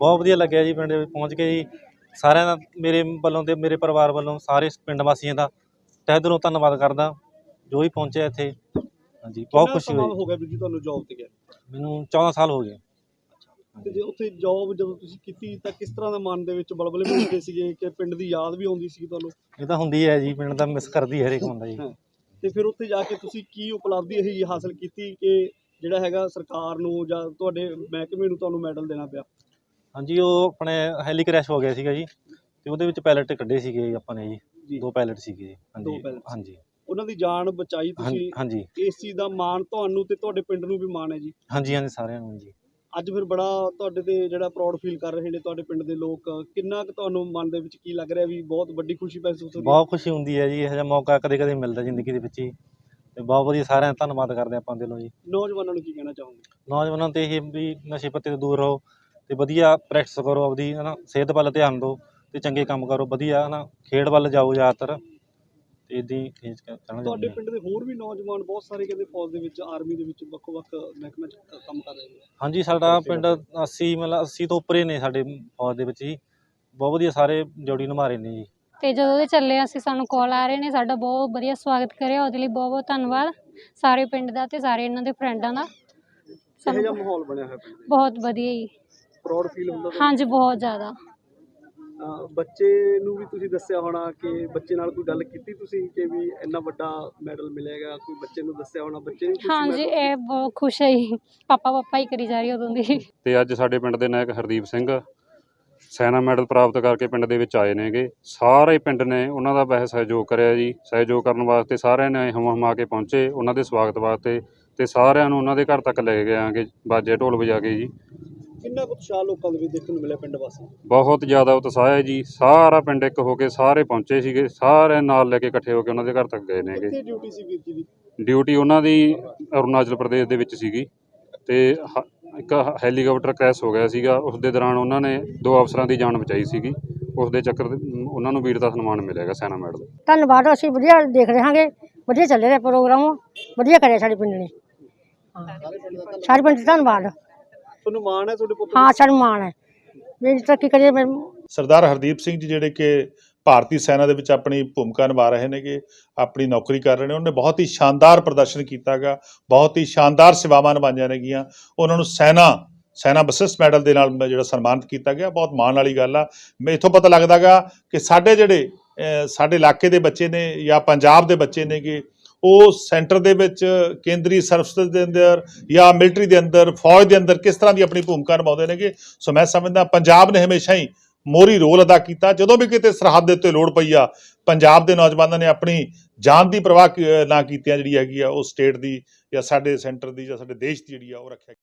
ਬਹੁਤ ਵਧੀਆ ਲੱਗਿਆ ਜੀ ਪਿੰਡ ਵਿੱਚ ਪਹੁੰਚ ਕੇ ਜੀ। ਸਾਰਿਆਂ ਦਾ ਮੇਰੇ ਵੱਲੋਂ ਤੇ ਮੇਰੇ ਪਰਿਵਾਰ ਵੱਲੋਂ ਸਾਰੇ ਪਿੰਡ ਵਾਸੀਆਂ ਦਾ ਤਹਿ ਦਿਲੋਂ ਧੰਨਵਾਦ ਕਰਦਾ। ਜੋ ਵੀ ਪਹੁੰਚਿਆ ਇੱਥੇ ਹਾਂਜੀ ਬਹੁਤ ਖੁਸ਼ੀ ਹੋਈ ਹੋ ਗਿਆ ਵੀਰ ਜੀ ਤੁਹਾਨੂੰ ਜੌਬ ਤੇ ਗਿਆ? ਮੈਨੂੰ 14 ਸਾਲ ਹੋ ਗਏ। ਤੇ ਜੇ ਉੱਥੇ ਜੌਬ ਜਦੋਂ ਤੁਸੀਂ ਕੀਤੀ ਤਾਂ ਕਿਸ ਤਰ੍ਹਾਂ ਦਾ ਮਨ ਦੇ ਵਿੱਚ ਬਲਬਲੇ ਹੁੰਦੇ ਸੀਗੇ ਕਿ ਪਿੰਡ ਦੀ ਯਾਦ ਵੀ ਆਉਂਦੀ ਸੀ ਤੁਹਾਨੂੰ? ਇਹ ਤਾਂ ਹੁੰਦੀ ਹੈ ਜੀ ਪਿੰਡ ਦਾ ਮਿਸ ਕਰਦੀ ਹਰੇਕ ਹੁੰਦਾ ਜੀ। ਤੇ ਫਿਰ ਉੱਥੇ ਜਾ ਕੇ ਤੁਸੀਂ ਕੀ ਉਪਲਬਧੀ ਇਹ ਹਾਸਲ ਕੀਤੀ ਕਿ ਜਿਹੜਾ ਹੈਗਾ ਸਰਕਾਰ ਨੂੰ ਜਾਂ ਤੁਹਾਡੇ ਮਹਿਕਮੇ ਨੂੰ ਤੁਹਾਨੂੰ ਮੈਡਲ ਦੇਣਾ ਪਿਆ? ਹਾਂਜੀ ਉਹ ਆਪਣੇ ਹੈਲੀ ਕ੍ਰੈਸ਼ ਹੋ ਗਿਆ ਸੀਗਾ ਜੀ ਤੇ ਉਹਦੇ ਵਿੱਚ ਪਾਇਲਟ ਕੱਢੇ ਸੀਗੇ ਆਪਾਂ ਨੇ ਜੀ। ਦੋ ਪਾਇਲਟ ਸੀਗੇ। ਜੀ ਦੋ ਹਾਂਜੀ। ਉਹਨਾਂ ਦੀ ਜਾਨ ਬਚਾਈ ਤੁਸੀਂ? ਹਾਂਜੀ ਇਸ ਚੀਜ਼ ਦਾ ਮਾਣ ਤੁਹਾਨੂੰ ਤੇ ਤੁਹਾਡੇ ਪਿੰਡ ਨੂੰ ਵੀ ਮਾਣ ਹੈ ਜੀ? ਹਾਂਜੀ ਹਾਂਜੀ ਸਾਰਿਆਂ ਨੂੰ ਜੀ। ਅੱਜ ਫਿਰ ਬੜਾ ਤੁਹਾਡੇ ਤੇ ਜਿਹੜਾ ਪ੍ਰਾਊਡ ਫੀਲ ਕਰ ਰਹੇ ਨੇ ਤੁਹਾਡੇ ਪਿੰਡ ਦੇ ਲੋਕ। ਕਿੰਨਾ ਕੁ ਤੁਹਾਨੂੰ ਮਨ ਦੇ ਵਿੱਚ ਕੀ ਲੱਗ ਰਿਹਾ ਵੀ ਬਹੁਤ ਵੱਡੀ ਖੁਸ਼ੀ ਮਹਿਸੂਸ ਹੋ ਰਹੀ ਹੈ? ਬਹੁਤ ਖੁਸ਼ੀ ਹੁੰਦੀ ਹੈ ਜੀ ਇਹੋ ਜਿਹਾ ਮੌਕਾ ਕਦੇ ਕਦੇ ਮਿਲਦਾ ਜ਼ਿੰਦਗੀ ਦੇ ਵਿੱਚ ਹੀ ਤੇ ਬਹੁਤ ਵਧੀਆ ਸਾਰਿਆਂ ਦਾ ਧੰਨਵਾਦ ਕਰਦੇ ਆਪਾਂ ਦਿਲੋਂ ਜੀ। ਨੌਜਵਾਨਾਂ ਨੂੰ ਕੀ ਕਹਿਣਾ ਚਾਹੋਗੇ? ਨੌਜਵਾਨਾਂ ਤੇ ਇਹ ਵੀ ਨਸ਼ੇ ਪੱਤੇ ਤੋਂ ਦੂਰ ਰਹੋ। ਤੇ ਵਧੀਆ ਪ੍ਰੈਕਟਿਸ ਕਰੋ ਆਪਦੀ ਹਨਾ ਸਿਹਤ ਵੱਲ ਧਿਆਨ ਦਿਓ ਤੇ ਚੰਗੇ ਕੰਮ ਕਰੋ ਵਧੀਆ ਹਨਾ ਖੇਡ ਵੱਲ ਜਾਓ ਜ਼ਿਆਦਾਤਰ ਤੇ ਇਦਾਂ ਹੀ ਇਹ ਕਹਿਣਾ ਤੁਹਾਡੇ। ਪਿੰਡ ਦੇ ਹੋਰ ਵੀ ਨੌਜਵਾਨ ਬਹੁਤ ਸਾਰੇ ਕਹਿੰਦੇ ਫੌਜ ਦੇ ਵਿੱਚ ਆਰਮੀ ਦੇ ਵਿੱਚ ਵੱਖ-ਵੱਖ ਮਹਿਕਮੇ 'ਚ ਕੰਮ ਕਰ ਰਹੇ ਨੇ। ਹਾਂਜੀ ਸਾਡਾ ਪਿੰਡ 80 ਮਤਲਬ 80 ਤੋਂ ਉੱਪਰ ਹੀ ਨੇ ਸਾਡੇ ਫੌਜ ਦੇ ਵਿੱਚ ਜੀ। ਬਹੁਤ ਵਧੀਆ ਸਾਰੇ ਜੋੜੀ ਨਿਭਾ ਰਹੇ ਨੇ ਜੀ। ਤੇ ਜਦੋਂ ਦੇ ਚੱਲੇ ਅਸੀਂ ਸਾਨੂੰ ਕਾਲ ਆ ਰਹੇ ਨੇ ਸਾਡਾ ਬਹੁਤ ਵਧੀਆ ਸਵਾਗਤ ਕਰਿਆ ਉਹਦੇ ਲਈ ਬਹੁਤ ਬਹੁਤ ਧੰਨਵਾਦ ਸਾਰੇ ਪਿੰਡ ਦਾ ਤੇ ਸਾਰੇ ਇਹਨਾਂ ਦੇ ਫਰੈਂਡਾਂ ਦਾ। ਜਿਹਾ ਮਾਹੌਲ ਬਣਿਆ ਹੋਇਆ ਪਿੰਡ ਦੇ ਬਹੁਤ ਵਧੀਆ ਜੀ। ਪ੍ਰਾਊਡ ਫੀਲ ਹੁੰਦਾ? ਹਾਂਜੀ ਬਹੁਤ ਜ਼ਿਆਦਾ। ਅਹ ਬੱਚੇ ਨੂੰ ਵੀ ਤੁਸੀਂ ਦੱਸਿਆ ਹੋਣਾ ਕਿ ਬੱਚੇ ਨਾਲ ਕੋਈ ਗੱਲ ਕੀਤੀ ਤੁਸੀਂ ਕਿ ਵੀ ਇੰਨਾ ਵੱਡਾ ਮੈਡਲ ਮਿਲੇਗਾ? ਕੋਈ ਬੱਚੇ ਨੂੰ ਦੱਸਿਆ ਹੋਣਾ? ਬੱਚੇ ਨੂੰ ਖੁਸ਼ੀ ਹਾਂਜੀ ਮਹਿਸੂਸ- ਇਹ ਬਹੁਤ ਖੁਸ਼ ਹੈ ਜੀ। ਪਾਪਾ ਪਾਪਾ ਹੀ ਕਰੀ ਜਾ ਰਹੀ ਉਦੋਂ ਦੀ। ਤੇ ਅੱਜ ਸਾਡੇ ਪਿੰਡ ਦੇ ਨਾਇਕ ਹਰਦੀਪ ਸਿੰਘ ਸੈਨਾ ਮੈਡਲ ਪ੍ਰਾਪਤ ਕਰਕੇ ਪਿੰਡ ਦੇ ਵਿੱਚ ਆਏ ਨੇਗੇ। ਸਾਰੇ ਪਿੰਡ ਨੇ ਉਹਨਾਂ ਦਾ ਬਹੁਤ ਸਹਿਯੋਗ ਕਰਿਆ ਜੀ। ਸਹਿਯੋਗ ਕਰਨ ਵਾਸਤੇ ਸਾਰਿਆਂ ਨੇ ਹਮ ਹਮਾ ਕੇ ਪਹੁੰਚੇ ਉਹਨਾਂ ਦੇ ਸਵਾਗਤ ਵਾਸਤੇ ਤੇ ਸਾਰਿਆਂ ਨੂੰ ਉਹਨਾਂ ਦੇ ਘਰ ਤੱਕ ਲੈ ਕੇ ਗਏ ਬਾਜੇ ਢੋਲ ਵਜਾ ਕੇ ਜੀ। ਕਿੰਨਾ ਕੁ ਉਤਸ਼ਾਹ ਲੋਕਾਂ ਦੇ ਵਿੱਚ ਦੇਖਣ ਨੂੰ ਮਿਲਿਆ ਪਿੰਡ ਵਾਸੀ ਬਹੁਤ ਜ਼ਿਆਦਾ ਉਤਸ਼ਾਹ ਹੈ ਜੀ। ਸਾਰਾ ਪਿੰਡ ਇੱਕ ਹੋ ਕੇ ਸਾਰੇ ਪਹੁੰਚੇ ਸੀਗੇ। ਸਾਰੇ ਨਾਲ ਲੈ ਕੇ ਇਕੱਠੇ ਹੋ ਕੇ ਉਹਨਾਂ ਦੇ ਘਰ ਤੱਕ ਗਏ ਨੇਗੇ। ਕਿੱਥੇ ਡਿਊਟੀ ਸੀ ਵੀਰ ਜੀ ਦੀ? ਡਿਊਟੀ ਉਹਨਾਂ ਦੀ ਅਰੁਣਾਚਲ ਪ੍ਰਦੇਸ਼ ਦੇ ਵਿੱਚ ਸੀਗੀ। ਤੇ ਹ- ਇੱਕ ਹੈਲੀਕਾਪਟਰ ਕ੍ਰੈਸ਼ ਹੋ ਗਿਆ ਸੀਗਾ। ਉਸ ਦੇ ਦੌਰਾਨ ਉਹਨਾਂ ਨੇ ਦੋ ਅਫਸਰਾਂ ਦੀ ਜਾਨ ਬਚਾਈ ਸੀਗੀ। ਉਸ ਦੇ ਚੱਕਰ ਦੇ ਉਹਨਾਂ ਨੂੰ ਵੀਰਤਾ ਸਨਮਾਨ ਮਿਲੇਗਾ ਸੈਨਾ ਮੈਡਲ ਧੰਨਵਾਦ ਅਸੀਂ ਵਧੀਆ ਦੇਖ ਰਹੇ ਹਾਂਗੇ। ਵਧੀਆ ਚੱਲ ਰਿਹਾ ਪ੍ਰੋਗਰਾਮ। ਵਧੀਆ ਕਰਿਆ ਸਾਡੇ ਪਿੰਡ ਨੇ। ਹਾਂ। ਸਾਰੇ ਪਿੰਡ ਦਾ ਧੰਨਵਾਦ। ਤੁਹਾਨੂੰ ਮਾਣ ਹੈ ਤੁਹਾਡੇ ਪੁੱਤ ਹਾਂ ਸਾਨੂੰ ਮਾਣ ਹੈ। ਮੇਰੀ ਤਰੱਕੀ ਕਰੀਏ ਮੈਂ ਸਰਦਾਰ ਹਰਦੀਪ ਸਿੰਘ ਜੀ ਜਿਹੜੇ ਕਿ ਭਾਰਤੀ ਸੈਨਾ ਦੇ ਵਿੱਚ ਆਪਣੀ ਭੂਮਿਕਾ ਨਿਭਾ ਰਹੇ ਨੇਗੇ ਆਪਣੀ ਨੌਕਰੀ ਕਰ ਰਹੇ ਨੇ ਉਹਨੇ ਬਹੁਤ ਹੀ ਸ਼ਾਨਦਾਰ ਪ੍ਰਦਰਸ਼ਨ ਕੀਤਾਗਾ ਬਹੁਤ ਹੀ ਸ਼ਾਨਦਾਰ ਸੇਵਾਵਾਂ ਨਿਭਾਈਆਂ ਨੇਗੀਆਂ। ਉਹਨਾਂ ਨੂੰ ਸੈਨਾ ਸੈਨਾ ਬਸਿਸ ਮੈਡਲ ਦੇ ਨਾਲ ਜਿਹੜਾ ਸਨਮਾਨਿਤ ਕੀਤਾ ਗਿਆ ਬਹੁਤ ਮਾਣ ਵਾਲੀ ਗੱਲ ਆ। ਮੈਂ ਇਥੋਂ ਪਤਾ ਲੱਗਦਾਗਾ ਕਿ ਸਾਡੇ ਜਿਹੜੇ ਸਾਡੇ ਇਲਾਕੇ ਦੇ ਬੱਚੇ ਨੇ ਜਾਂ ਪੰਜਾਬ ਦੇ ਬੱਚੇ ਨੇਗੇ ਉਹ ਸੈਂਟਰ ਦੇ ਵਿੱਚ ਕੇਂਦਰੀ ਸਰਵਿਸ ਦੇ ਅੰਦਰ ਜਾਂ ਮਿਲਟਰੀ ਦੇ ਅੰਦਰ, ਫੌਜ ਦੇ ਅੰਦਰ ਕਿਸ ਤਰ੍ਹਾਂ ਦੀ ਆਪਣੀ ਭੂਮਿਕਾ ਨਿਭਾਉਂਦੇ ਨੇਗੇ? ਸੋ ਮੈਂ ਸਮਝਦਾ ਪੰਜਾਬ ਨੇ ਹਮੇਸ਼ਾ ਹੀ ਮੋਰੀ ਰੋਲ ਅਦਾ ਕੀਤਾ। ਜਦੋਂ ਵੀ ਕਿਤੇ ਸਰਹੱਦ ਦੇ ਉੱਤੇ ਲੋੜ ਪਈ ਆ, ਪੰਜਾਬ ਦੇ ਨੌਜਵਾਨਾਂ ਨੇ ਆਪਣੀ ਜਾਨ ਦੀ ਪਰਵਾਹ ਨਾ ਕੀਤਿਆਂ ਜਿਹੜੀ ਹੈਗੀ ਆ, ਉਹ ਸਟੇਟ ਦੀ ਜਾਂ ਸਾਡੇ ਸੈਂਟਰ ਦੀ ਜਾਂ ਸਾਡੇ ਦੇਸ਼ ਦੀ ਜਿਹੜੀ ਆ, ਉਹ ਰੱਖਿਆ